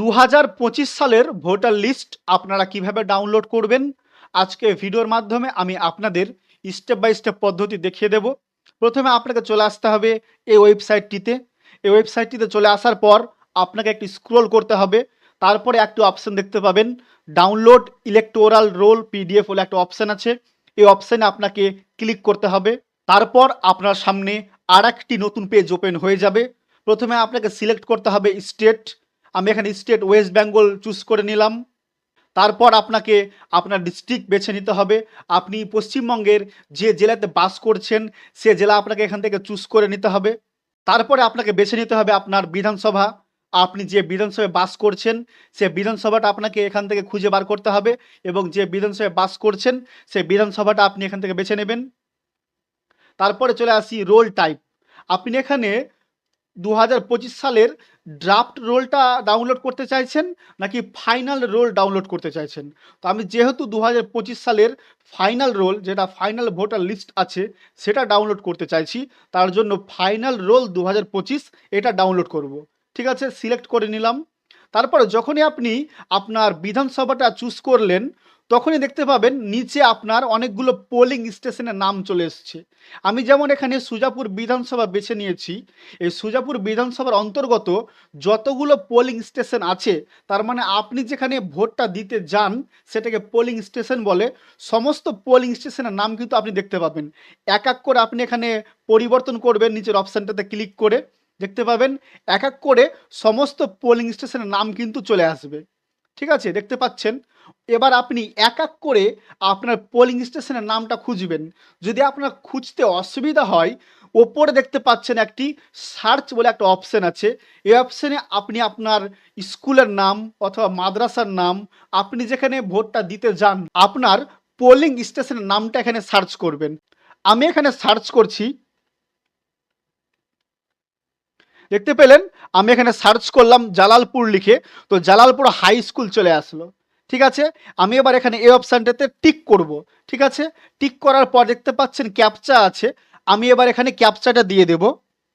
দু হাজার পঁচিশ সালের ভোটার লিস্ট আপনারা কীভাবে ডাউনলোড করবেন? আজকে ভিডিওর মাধ্যমে আমি আপনাদের স্টেপ বাই স্টেপ পদ্ধতি দেখিয়ে দেব। প্রথমে আপনাকে চলে আসতে হবে এই ওয়েবসাইটটিতে। এই ওয়েবসাইটটিতে চলে আসার পর আপনাকে একটু স্ক্রোল করতে হবে। তারপরে একটি অপশন দেখতে পাবেন, ডাউনলোড ইলেকটোরাল রোল পিডিএফ বলে একটা অপশন আছে। এই অপশানে আপনাকে ক্লিক করতে হবে। তারপর আপনার সামনে আর নতুন পেজ ওপেন হয়ে যাবে। প্রথমে আপনাকে সিলেক্ট করতে হবে স্টেট। আমি এখানে স্টেট ওয়েস্ট বেঙ্গল চুজ করে নিলাম। তারপর আপনাকে আপনার ডিস্ট্রিক্ট বেছে নিতে হবে। আপনি পশ্চিমবঙ্গের যে জেলাতে বাস করছেন, সে জেলা আপনাকে এখান থেকে চুজ করে নিতে হবে। তারপরে আপনাকে বেছে নিতে হবে আপনার বিধানসভা। আপনি যে বিধানসভায় বাস করছেন, সে বিধানসভাটা আপনাকে এখান থেকে খুঁজে বার করতে হবে এবং যে বিধানসভায় বাস করছেন সেই বিধানসভাটা আপনি এখান থেকে বেছে নেবেন। তারপরে চলে আসি রোল টাইপ। আপনি এখানে দু হাজার পঁচিশ সালের ড্রাফট রোলটা ডাউনলোড করতে চাইছেন নাকি ফাইনাল রোল ডাউনলোড করতে চাইছেন? তো আমি যেহেতু দু হাজার পঁচিশ সালের ফাইনাল রোল যেটা ফাইনাল ভোটার লিস্ট আছে, সেটা ডাউনলোড করতে চাইছি, তার জন্য ফাইনাল রোল দু হাজার পঁচিশ, এটা ডাউনলোড করব। ঠিক আছে? সিলেক্ট করে নিলাম। তারপরে যখনই আপনি আপনার বিধানসভাটা চুজ করলেন, তখনই দেখতে পাবেন নিচে আপনার অনেকগুলো পোলিং স্টেশনের নাম চলে এসছে। আমি যেমন এখানে সুজাপুর বিধানসভা বেছে নিয়েছি, এই সুজাপুর বিধানসভার অন্তর্গত যতগুলো পোলিং স্টেশন আছে, তার মানে আপনি যেখানে ভোটটা দিতে যান, সেটাকে পোলিং স্টেশন বলে। সমস্ত পোলিং স্টেশনের নাম কিন্তু আপনি দেখতে পাবেন। এক এক করে আপনি এখানে পরিবর্তন করবেন, নিচের অপশানটাতে ক্লিক করে। দেখতে পাবেন, এক এক করে সমস্ত পোলিং স্টেশনের নাম কিন্তু চলে আসবে। ঠিক আছে? দেখতে পাচ্ছেন? এবার আপনি এক এক করে আপনার পোলিং স্টেশনের নামটা খুঁজবেন। যদি আপনার খুঁজতে অসুবিধা হয়, ওপরে দেখতে পাচ্ছেন একটি সার্চ বলে একটা অপশান আছে। এই অপশানে আপনি আপনার স্কুলের নাম অথবা মাদ্রাসার নাম, আপনি যেখানে ভোটটা দিতে যান, আপনার পোলিং স্টেশনের নামটা এখানে সার্চ করবেন। আমি এখানে সার্চ করছি দেখতে পেলেন? আমি এখানে সার্চ করলাম জালালপুর লিখে, তো জালালপুর হাই স্কুল চলে আসলো। ঠিক আছে? আমি এবার এখানে এই অপশানটাতে টিক করব। ঠিক আছে? টিক করার পর দেখতে পাচ্ছেন ক্যাপচা আছে। আমি এবার এখানে ক্যাপচাটা দিয়ে দেব।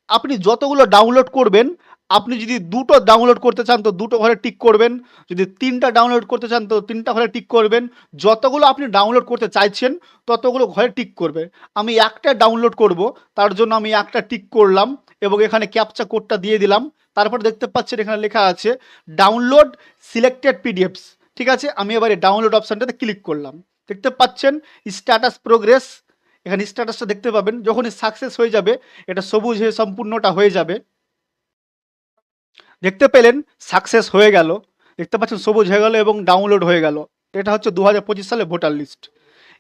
আপনি যতগুলো ডাউনলোড করবেন আপনি যদি দুটো ডাউনলোড করতে চান, তো দুটো ঘরে টিক করবেন। যদি তিনটা ডাউনলোড করতে চান, তো তিনটা ঘরে টিক করবেন। যতগুলো আপনি ডাউনলোড করতে চাইছেন, ততগুলো ঘরে টিক করবে। আমি একটা ডাউনলোড করব, তার জন্য আমি একটা টিক করলাম এবং এখানে ক্যাপচা কোডটা দিয়ে দিলাম। তারপর দেখতে পাচ্ছেন এখানে লেখা আছে ডাউনলোড সিলেক্টেড পিডিএফস ঠিক আছে? আমি এবার এই ডাউনলোড অপশানটাতে ক্লিক করলাম। দেখতে পাচ্ছেন স্ট্যাটাস প্রোগ্রেস এখানে স্ট্যাটাসটা দেখতে পাবেন। যখনই সাকসেস হয়ে যাবে, এটা সবুজ হয়ে সম্পূর্ণটা হয়ে যাবে। দেখতে পেলেন সাকসেস হয়ে গেল। দেখতে পাচ্ছেন, সবুজ হয়ে গেল এবং ডাউনলোড হয়ে গেল। এটা হচ্ছে দু হাজার পঁচিশ সালে ভোটার লিস্ট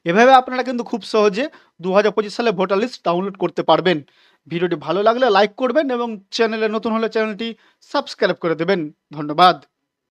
এভাবে আপনারা কিন্তু খুব সহজে দু হাজার পঁচিশ সালে ভোটার লিস্ট ডাউনলোড করতে পারবেন। ভিডিওটি ভালো লাগলে লাইক করবেন এবং চ্যানেলে নতুন হলে চ্যানেলটি সাবস্ক্রাইব করে দেবেন। ধন্যবাদ।